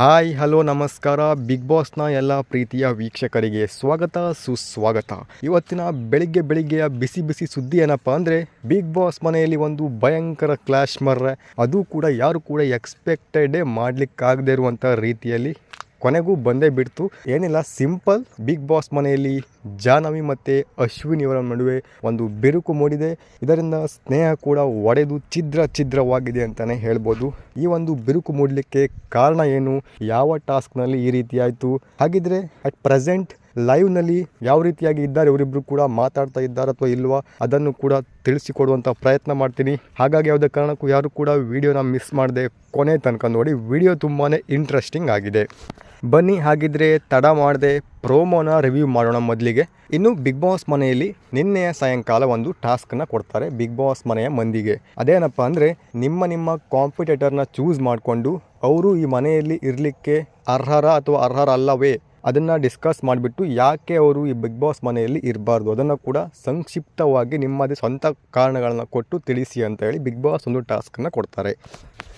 Hi hello ನಮಸ್ಕಾರ. Big ಬಾಸ್ನ ಎಲ್ಲ ಪ್ರೀತಿಯ ವೀಕ್ಷಕರಿಗೆ ಸ್ವಾಗತ, ಸುಸ್ವಾಗತ. ಇವತ್ತಿನ ಬೆಳಿಗ್ಗೆ ಬೆಳಿಗ್ಗೆಯ ಬಿಸಿ ಬಿಸಿ ಸುದ್ದಿ ಏನಪ್ಪ ಅಂದರೆ ಬಿಗ್ ಬಾಸ್ ಮನೆಯಲ್ಲಿ ಒಂದು ಭಯಂಕರ ಕ್ಲಾಶ್ ಮರ್ರೆ. ಅದು ಕೂಡ ಯಾರು ಕೂಡ ಎಕ್ಸ್ಪೆಕ್ಟೆಡೇ ಮಾಡಲಿಕ್ಕಾಗದೇ ಇರುವಂಥ ರೀತಿಯಲ್ಲಿ ಕೊನೆಗೂ ಬಂದೇ ಬಿಡ್ತು. ಏನಿಲ್ಲ, ಸಿಂಪಲ್ ಬಿಗ್ ಬಾಸ್ ಮನೆಯಲ್ಲಿ ಜಾಹ್ನವಿ ಮತ್ತು ಅಶ್ವಿನಿ ಅವರ ನಡುವೆ ಒಂದು ಬಿರುಕು ಮೂಡಿದೆ. ಇದರಿಂದ ಸ್ನೇಹ ಕೂಡ ಒಡೆದು ಛಿದ್ರ ಛಿದ್ರವಾಗಿದೆ ಅಂತಲೇ ಹೇಳ್ಬೋದು. ಈ ಒಂದು ಬಿರುಕು ಮೂಡಲಿಕ್ಕೆ ಕಾರಣ ಏನು? ಯಾವ ಟಾಸ್ಕ್ನಲ್ಲಿ ಈ ರೀತಿ ಆಯಿತು? ಹಾಗಿದ್ರೆ ಅಟ್ ಪ್ರೆಸೆಂಟ್ ಲೈವ್ನಲ್ಲಿ ಯಾವ ರೀತಿಯಾಗಿ ಇದ್ದಾರೆ ಇವರಿಬ್ಬರು ಕೂಡ ಮಾತಾಡ್ತಾ ಇದ್ದಾರೆ ಅಥವಾ ಇಲ್ವಾ? ಅದನ್ನು ಕೂಡ ತಿಳಿಸಿಕೊಡುವಂಥ ಪ್ರಯತ್ನ ಮಾಡ್ತೀನಿ. ಹಾಗಾಗಿ ಯಾವುದೇ ಕಾರಣಕ್ಕೂ ಯಾರು ಕೂಡ ವಿಡಿಯೋನ ಮಿಸ್ ಮಾಡದೆ ಕೊನೆ ತನಕ ನೋಡಿ. ವಿಡಿಯೋ ತುಂಬಾ ಇಂಟ್ರೆಸ್ಟಿಂಗ್ ಆಗಿದೆ. ಬನ್ನಿ, ಹಾಗಿದ್ರೆ ತಡ ಮಾಡದೆ ಪ್ರೋಮೋನ ರಿವ್ಯೂ ಮಾಡೋಣ ಮೊದಲಿಗೆ. ಇನ್ನು ಬಿಗ್ ಬಾಸ್ ಮನೆಯಲ್ಲಿ ನಿನ್ನೆಯ ಸಾಯಂಕಾಲ ಒಂದು ಟಾಸ್ಕನ್ನು ಕೊಡ್ತಾರೆ ಬಿಗ್ ಬಾಸ್ ಮನೆಯ ಮಂದಿಗೆ. ಅದೇನಪ್ಪ ಅಂದರೆ, ನಿಮ್ಮ ನಿಮ್ಮ ಕಾಂಪಿಟೇಟರ್ನ ಚೂಸ್ ಮಾಡಿಕೊಂಡು ಅವರು ಈ ಮನೆಯಲ್ಲಿ ಇರಲಿಕ್ಕೆ ಅರ್ಹರ ಅಥವಾ ಅರ್ಹರ ಅಲ್ಲವೇ ಅದನ್ನು ಡಿಸ್ಕಸ್ ಮಾಡಿಬಿಟ್ಟು ಯಾಕೆ ಅವರು ಈ ಬಿಗ್ ಬಾಸ್ ಮನೆಯಲ್ಲಿ ಇರಬಾರ್ದು? ಅದನ್ನು ಕೂಡ ಸಂಕ್ಷಿಪ್ತವಾಗಿ ನಿಮ್ಮದೇ ಸ್ವಂತ ಕಾರಣಗಳನ್ನು ಕೊಟ್ಟು ತಿಳಿಸಿ ಅಂತ ಹೇಳಿ ಬಿಗ್ ಬಾಸ್ ಒಂದು ಟಾಸ್ಕನ್ನು ಕೊಡ್ತಾರೆ.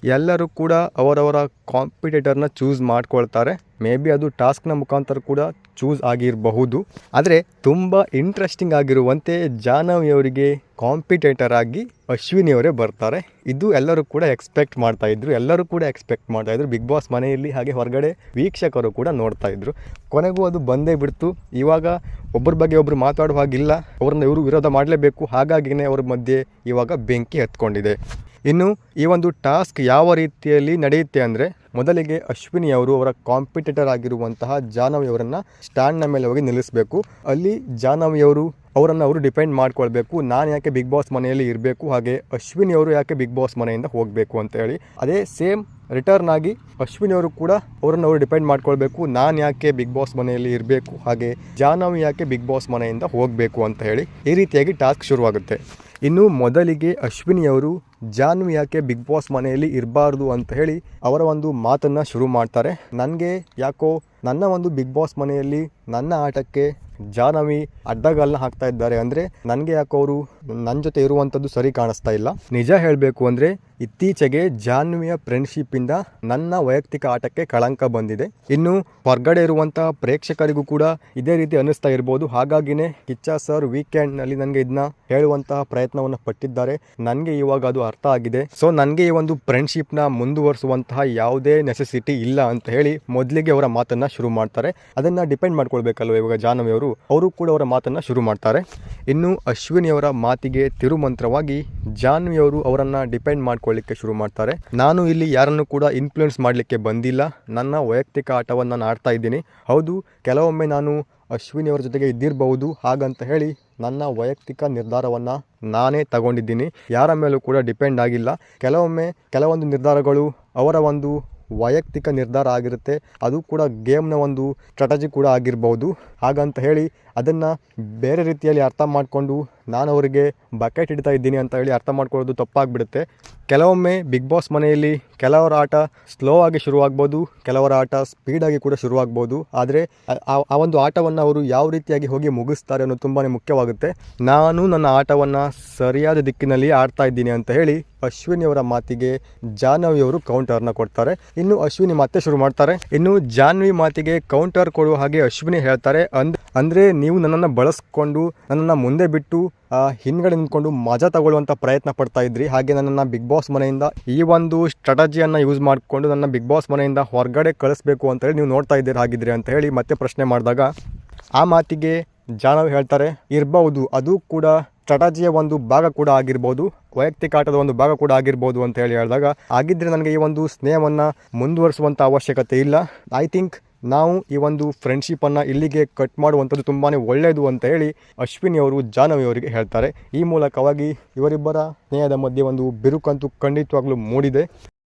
ಎಲ್ಲರೂ ಕೂಡ ಅವರವರ ಕಾಂಪಿಟೇಟರ್ನ ಚೂಸ್ ಮಾಡ್ಕೊಳ್ತಾರೆ. ಮೇ ಬಿ ಅದು ಟಾಸ್ಕ್ನ ಮುಖಾಂತರ ಕೂಡ ಚೂಸ್ ಆಗಿರಬಹುದು. ಆದರೆ ತುಂಬ ಇಂಟ್ರೆಸ್ಟಿಂಗ್ ಆಗಿರುವಂತೆ ಜಾಹ್ನವಿ ಅವರಿಗೆ ಕಾಂಪಿಟೇಟರ್ ಆಗಿ ಅಶ್ವಿನಿ ಅವರೇ ಬರ್ತಾರೆ. ಇದು ಎಲ್ಲರೂ ಕೂಡ ಎಕ್ಸ್ಪೆಕ್ಟ್ ಮಾಡ್ತಾ ಇದ್ರು. ಎಲ್ಲರೂ ಕೂಡ ಎಕ್ಸ್ಪೆಕ್ಟ್ ಮಾಡ್ತಾ ಇದ್ರು. ಬಿಗ್ ಬಾಸ್ ಮನೆಯಲ್ಲಿ ಹಾಗೆ ಹೊರಗಡೆ ವೀಕ್ಷಕರು ಕೂಡ ನೋಡ್ತಾ ಇದ್ರು. ಕೊನೆಗೂ ಅದು ಬಂದೇ ಬಿಡ್ತು. ಇವಾಗ ಒಬ್ಬರ ಬಗ್ಗೆ ಒಬ್ಬರು ಮಾತಾಡುವ ಹಾಗಿಲ್ಲ. ಅವ್ರನ್ನ ಇವರು ವಿರೋಧ ಮಾಡಲೇಬೇಕು. ಹಾಗಾಗಿನೇ ಅವ್ರ ಮಧ್ಯೆ ಇವಾಗ ಬೆಂಕಿ ಹತ್ಕೊಂಡಿದೆ ಇನ್ನು ಈ ಒಂದು ಟಾಸ್ಕ್ ಯಾವ ರೀತಿಯಲ್ಲಿ ನಡೆಯುತ್ತೆ ಅಂದರೆ ಮೊದಲಿಗೆ ಅಶ್ವಿನಿ ಅವರು ಅವರ ಕಾಂಪಿಟೇಟರ್ ಆಗಿರುವಂತಹ ಜಾಹ್ನವಿ ಅವರನ್ನು ಸ್ಟ್ಯಾಂಡ್ನ ಮೇಲೆ ಹೋಗಿ ನಿಲ್ಲಿಸಬೇಕು. ಅಲ್ಲಿ ಜಾಹ್ನವಿ ಅವರು ಅವರನ್ನು ಅವರು ಡಿಪೆಂಡ್ ಮಾಡ್ಕೊಳ್ಬೇಕು. ನಾನು ಯಾಕೆ ಬಿಗ್ ಬಾಸ್ ಮನೆಯಲ್ಲಿ ಇರಬೇಕು? ಹಾಗೆ ಅಶ್ವಿನಿ ಅವರು ಯಾಕೆ ಬಿಗ್ ಬಾಸ್ ಮನೆಯಿಂದ ಹೋಗಬೇಕು ಅಂತ ಹೇಳಿ. ಅದೇ ಸೇಮ್ ರಿಟರ್ನ್ ಆಗಿ ಅಶ್ವಿನಿ ಅವರು ಕೂಡ ಅವರನ್ನು ಅವರು ಡಿಪೆಂಡ್ ಮಾಡ್ಕೊಳ್ಬೇಕು. ನಾನು ಯಾಕೆ ಬಿಗ್ ಬಾಸ್ ಮನೆಯಲ್ಲಿ ಇರಬೇಕು? ಹಾಗೆ ಜಾಹ್ನವಿ ಯಾಕೆ ಬಿಗ್ ಬಾಸ್ ಮನೆಯಿಂದ ಹೋಗಬೇಕು ಅಂತ ಹೇಳಿ ಈ ರೀತಿಯಾಗಿ ಟಾಸ್ಕ್ ಶುರುವಾಗುತ್ತೆ. ಇನ್ನು ಮೊದಲಿಗೆ ಅಶ್ವಿನಿ ಅವರು ಜಾಹ್ನವಿ ಯಾಕೆ ಬಿಗ್ ಬಾಸ್ ಮನೆಯಲ್ಲಿ ಇರಬಾರ್ದು ಅಂತ ಹೇಳಿ ಅವರ ಒಂದು ಮಾತನ್ನು ಶುರು ಮಾಡ್ತಾರೆ. ನನಗೆ ಯಾಕೋ ನನ್ನ ಒಂದು ಬಿಗ್ ಬಾಸ್ ಮನೆಯಲ್ಲಿ ನನ್ನ ಆಟಕ್ಕೆ ಜಾನವಿ ಅಡ್ಡಗಾಲನ್ನ ಹಾಕ್ತಾ ಇದ್ದಾರೆ. ಅಂದರೆ ನನಗೆ ಯಾಕೋ ಅವರು ನನ್ನ ಜೊತೆ ಇರುವಂಥದ್ದು ಸರಿ ಕಾಣಿಸ್ತಾ ಇಲ್ಲ. ನಿಜ ಹೇಳಬೇಕು ಅಂದರೆ ಇತ್ತೀಚೆಗೆ ಜಾನ್ವಿಯ ಫ್ರೆಂಡ್ಶಿಪ್ಪಿಂದ ನನ್ನ ವೈಯಕ್ತಿಕ ಆಟಕ್ಕೆ ಕಳಂಕ ಬಂದಿದೆ. ಇನ್ನು ಹೊರಗಡೆ ಇರುವಂತಹ ಪ್ರೇಕ್ಷಕರಿಗೂ ಕೂಡ ಇದೇ ರೀತಿ ಅನ್ನಿಸ್ತಾ ಇರ್ಬೋದು. ಹಾಗಾಗಿನೇ ಕಿಚ್ಚ ಸರ್ ವೀಕೆಂಡ್ನಲ್ಲಿ ನನಗೆ ಇದನ್ನ ಹೇಳುವಂತಹ ಪ್ರಯತ್ನವನ್ನು ಪಟ್ಟಿದ್ದಾರೆ. ನನಗೆ ಇವಾಗ ಅದು ಅರ್ಥ ಆಗಿದೆ. ಸೊ ನನಗೆ ಈ ಒಂದು ಫ್ರೆಂಡ್ಶಿಪ್ನ ಮುಂದುವರಿಸುವಂತಹ ಯಾವುದೇ ನೆಸೆಸಿಟಿ ಇಲ್ಲ ಅಂತ ಹೇಳಿ ಮೊದಲಿಗೆ ಅವರ ಮಾತನ್ನು ಶುರು ಮಾಡ್ತಾರೆ. ಅದನ್ನು ಡಿಪೆಂಡ್ ಮಾಡ್ಕೊಳ್ಬೇಕಲ್ವ ಇವಾಗ ಜಾನವಿ ಅವರು. ಅವರು ಕೂಡ ಅವರ ಮಾತನ್ನು ಶುರು ಮಾಡ್ತಾರೆ. ಇನ್ನು ಅಶ್ವಿನಿ ಅವರ ಮಾತಿಗೆ ತಿರುಮಂತ್ರವಾಗಿ ಅವರು ಅವರನ್ನು ಡಿಪೆಂಡ್ ಮಾಡ್ಕೊಳ್ಳಿಕ್ಕೆ ಶುರು ಮಾಡ್ತಾರೆ. ನಾನು ಇಲ್ಲಿ ಯಾರನ್ನು ಕೂಡ ಇನ್ಫ್ಲುಯೆನ್ಸ್ ಮಾಡಲಿಕ್ಕೆ ಬಂದಿಲ್ಲ. ನನ್ನ ವೈಯಕ್ತಿಕ ಆಟವನ್ನು ನಾನು ಆಡ್ತಾ ಇದ್ದೀನಿ. ಹೌದು, ಕೆಲವೊಮ್ಮೆ ನಾನು ಅಶ್ವಿನಿ ಅವರ ಜೊತೆಗೆ ಇದ್ದಿರಬಹುದು. ಹಾಗಂತ ಹೇಳಿ ನನ್ನ ವೈಯಕ್ತಿಕ ನಿರ್ಧಾರವನ್ನು ನಾನೇ ತಗೊಂಡಿದ್ದೀನಿ. ಯಾರ ಮೇಲೂ ಕೂಡ ಡಿಪೆಂಡ್ ಆಗಿಲ್ಲ. ಕೆಲವೊಮ್ಮೆ ಕೆಲವೊಂದು ನಿರ್ಧಾರಗಳು ಅವರ ಒಂದು ವೈಯಕ್ತಿಕ ನಿರ್ಧಾರ ಆಗಿರುತ್ತೆ. ಅದು ಕೂಡ ಗೇಮ್ನ ಒಂದು ಸ್ಟ್ರಾಟಜಿ ಕೂಡ ಆಗಿರ್ಬೋದು. ಹಾಗಂತ ಹೇಳಿ ಅದನ್ನು ಬೇರೆ ರೀತಿಯಲ್ಲಿ ಅರ್ಥ ಮಾಡಿಕೊಂಡು ನಾನು ಅವರಿಗೆ ಬಕೆಟ್ ಹಿಡಿತಾ ಇದ್ದೀನಿ ಅಂತ ಹೇಳಿ ಅರ್ಥ ಮಾಡ್ಕೊಳ್ಳೋದು ತಪ್ಪಾಗಿಬಿಡುತ್ತೆ. ಕೆಲವೊಮ್ಮೆ ಬಿಗ್ ಬಾಸ್ ಮನೆಯಲ್ಲಿ ಕೆಲವರ ಆಟ ಸ್ಲೋ ಆಗಿ ಶುರುವಾಗ್ಬೋದು, ಕೆಲವರ ಆಟ ಸ್ಪೀಡಾಗಿ ಕೂಡ ಶುರುವಾಗ್ಬೋದು. ಆದರೆ ಆ- ಒಂದು ಆಟವನ್ನು ಅವರು ಯಾವ ರೀತಿಯಾಗಿ ಹೋಗಿ ಮುಗಿಸ್ತಾರೆ ಅನ್ನೋದು ತುಂಬಾ ಮುಖ್ಯವಾಗುತ್ತೆ. ನಾನು ನನ್ನ ಆಟವನ್ನು ಸರಿಯಾದ ದಿಕ್ಕಿನಲ್ಲಿ ಆಡ್ತಾ ಇದ್ದೀನಿ ಅಂತ ಹೇಳಿ ಅಶ್ವಿನಿಯವರ ಮಾತಿಗೆ ಜಾಹ್ನವಿಯವರು ಕೌಂಟರ್ನ ಕೊಡ್ತಾರೆ. ಇನ್ನು ಅಶ್ವಿನಿ ಮತ್ತೆ ಶುರು ಮಾಡ್ತಾರೆ. ಇನ್ನು ಜಾಹ್ನವಿ ಮಾತಿಗೆ ಕೌಂಟರ್ ಕೊಡುವ ಹಾಗೆ ಅಶ್ವಿನಿ ಹೇಳ್ತಾರೆ. ಅಂದ್ ಅಂದರೆ ನೀವು ನನ್ನನ್ನು ಬಳಸ್ಕೊಂಡು, ನನ್ನನ್ನು ಮುಂದೆ ಬಿಟ್ಟು ಹಿಂದ್ಗಡೆ ನಿಂತ್ಕೊಂಡು ಮಜಾ ತಗೊಳ್ಳುವಂಥ ಪ್ರಯತ್ನ ಪಡ್ತಾ ಇದ್ರಿ. ಹಾಗೆ ನನ್ನನ್ನು ಬಿಗ್ ಬಾಸ್ ಮನೆಯಿಂದ ಈ ಒಂದು ಸ್ಟ್ರಾಟಜಿಯನ್ನು ಯೂಸ್ ಮಾಡಿಕೊಂಡು ನನ್ನ ಬಿಗ್ ಬಾಸ್ ಮನೆಯಿಂದ ಹೊರಗಡೆ ಕಳಿಸ್ಬೇಕು ಅಂತ ಹೇಳಿ ನೀವು ನೋಡ್ತಾ ಇದ್ದೀರಿ ಹಾಗಿದ್ರಿ ಅಂತ ಹೇಳಿ ಮತ್ತೆ ಪ್ರಶ್ನೆ ಮಾಡಿದಾಗ, ಆ ಮಾತಿಗೆ ಜಾನವ್ ಹೇಳ್ತಾರೆ ಇರಬಹುದು ಅದು ಕೂಡ ಸ್ಟ್ರಾಟಜಿಯ ಒಂದು ಭಾಗ ಕೂಡ ಆಗಿರ್ಬೋದು, ವೈಯಕ್ತಿಕ ಆಟದ ಒಂದು ಭಾಗ ಕೂಡ ಆಗಿರ್ಬೋದು ಅಂತ ಹೇಳಿ ಹೇಳಿದಾಗ ಆಗಿದ್ದರೆ ನನಗೆ ಈ ಒಂದು ಸ್ನೇಹವನ್ನು ಮುಂದುವರಿಸುವಂಥ ಅವಶ್ಯಕತೆ ಇಲ್ಲ. ಐ ಥಿಂಕ್ ನಾವು ಈ ಒಂದು ಫ್ರೆಂಡ್ಶಿಪ್ಪನ್ನು ಇಲ್ಲಿಗೆ ಕಟ್ ಮಾಡುವಂಥದ್ದು ತುಂಬಾ ಒಳ್ಳೆಯದು ಅಂತ ಹೇಳಿ ಅಶ್ವಿನಿ ಅವರು, ಜಾಹ್ನವಿ ಅವರಿಗೆ ಹೇಳ್ತಾರೆ. ಈ ಮೂಲಕವಾಗಿ ಇವರಿಬ್ಬರ ಸ್ನೇಹದ ಮಧ್ಯೆ ಒಂದು ಬಿರುಕಂತೂ ಖಂಡಿತವಾಗ್ಲೂ ಮೂಡಿದೆ.